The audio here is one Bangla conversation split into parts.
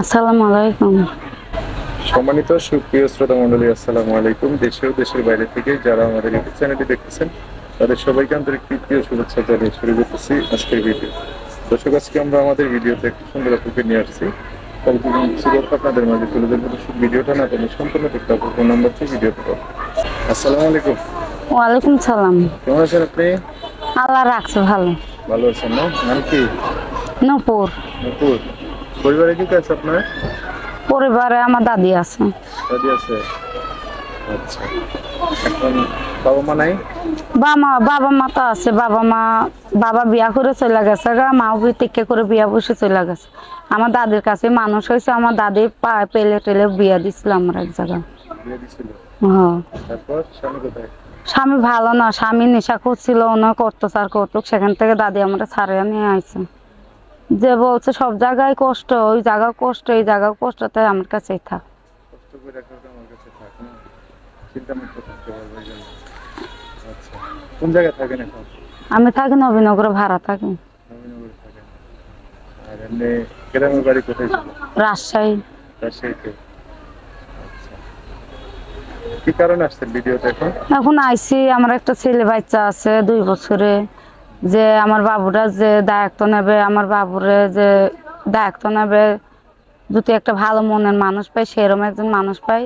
আসসালামু আলাইকুম। সম্মানিত সুপ্রিয় শ্রোতা মন্ডলী আসসালামু আলাইকুম। দেশে ও দেশের বাইরে থেকে যারা আমাদের ইউটিউব চ্যানেলটি দেখতেছেন তাদের সবাইকে আন্তরিক প্রীতীয় শুভেচ্ছা জানিয়ে শুরু করতেছি আজকের ভিডিও। দর্শক আজকে আমরা আমাদের ভিডিওতে একটি সুন্দর আপুকে নিয়ে আসছি। কি কিছু কথা আপনাদের মাঝে তুলে ধরবো। ভিডিওটা না তুমি সম্পূর্ণ দেখতে হবে। ফোন নাম্বার থেকে ভিডিওতে পাবো আসসালামু আলাইকুম। ওয়ালাইকুম সালাম। কেমন আছেন আপনি? আল্লাহ রাখছে ভালো। ভালো আছেন না? নাম কি? নূপুর। নুপুর। পরিবারে কি আছে আপনার? পরিবারে আমার দাদি আছে। দাদি আছে? আচ্ছা। এখন বাবা মা নাই? বাবা বাবা মা তো আছে। বাবা মা বাবা বিয়া করে চলে গেছে গা মাও থেকে করে বিয়া বসে চলে গেছে। আমার দাদির কাছে মানুষ হয়েছে আমার দাদি পা পেলে টেলে বিয়া দিছিল আমার এক জায়গায় হ্যাঁ। স্বামী ভালো না স্বামী নেশা করছিল অনেক অত্যাচার করতো। সেখান থেকে দাদি আমরা ছাড়িয়ে নিয়ে আইছে। যে বলছে সব জায়গায় কষ্ট ওই জায়গা কষ্ট এই জায়গা কষ্ট তাই আমার কাছেই থাক। জন্য। আচ্ছা আমি থাকি নবীনগরে ভাড়া থাকি। রাজশাহী। আচ্ছা। কি কারণে আসছেন ভিডিওতে এখন? এখন আইসি আমার একটা ছেলে বাচ্চা আছে দুই বছরে। যে আমার বাবুরা যে দায়িত্ব নেবে, আমার বাবুরে যে দায়িত্ব নেবে, যদি একটা ভালো মনের মানুষ পাই, সেরকম একজন মানুষ পাই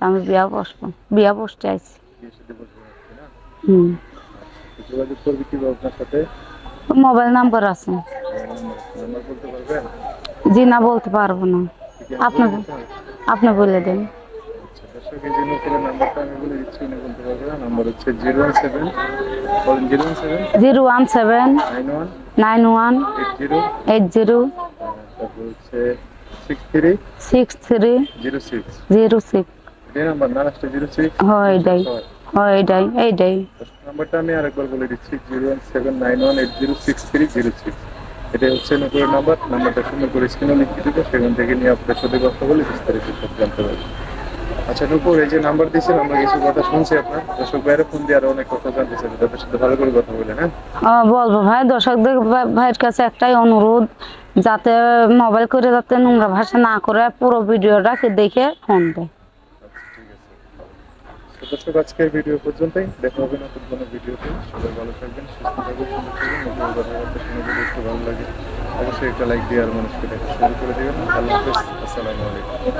আমি বিয়া বসবো। বিয়া বসতে না হুম। মোবাইল নাম্বার আছে। জি না, বলতে পারব না। কি আপনার আপনি বলে দেন। দর্শক এই নাম্বারটা আমি বলে দিচ্ছি উনি বলতে পারবে নাম্বার হচ্ছে zero one seven zero one seven. Zero one seven nine one nine one eight zero. Eight zero তারপর হচ্ছে six three six three zero six. Zero six. এই নাম্বার না লাস্টে জিরো সিক্স? হয় এটাই হয় এটাই এইটাই। নাম্বারটা আমি আরেকবার বলে দিচ্ছি zero one seven nine one eight zero six three zero six. এটা হচ্ছে নতুন নাম্বার নাম্বারটা সুন্দর করে স্ক্রিনে লিখে সেখান থেকে নিয়ে আপনার সাথে কথা বলে বিস্তারিত জানতে পারবেন। আচ্ছা নুপুর এই যে নাম্বার দিয়েছেন আমরা কিছু কথা শুনছি আপনার। দর্শক বাইরে ফোন দিয়ে আরও অনেক কথা জানতে চাই তাদের সাথে ভালো করে কথা বলে হ্যাঁ? বলব ভাই দর্শকদের ভাইয়ের কাছে একটাই অনুরোধ যাতে মোবাইল করে যাতে নোংরা ভাষা না করে পুরো ভিডিওটা দেখে ফোন দেয়। আচ্ছা ঠিক আছে তো দর্শক আজকের ভিডিও পর্যন্তই। দেখা হবে নতুন কোনো ভিডিওতে সবাই ভালো থাকবেন সুস্থ থাকবেন সুন্দর থাকবেন। নতুন কথাবার্তা শুনে যদি একটু ভালো লাগে অবশ্যই একটা লাইক দিয়ে আর মানুষকে দেখা শুরু করে দেবেন। আল্লাহ হাফেজ আসসালামু আলাইকুম।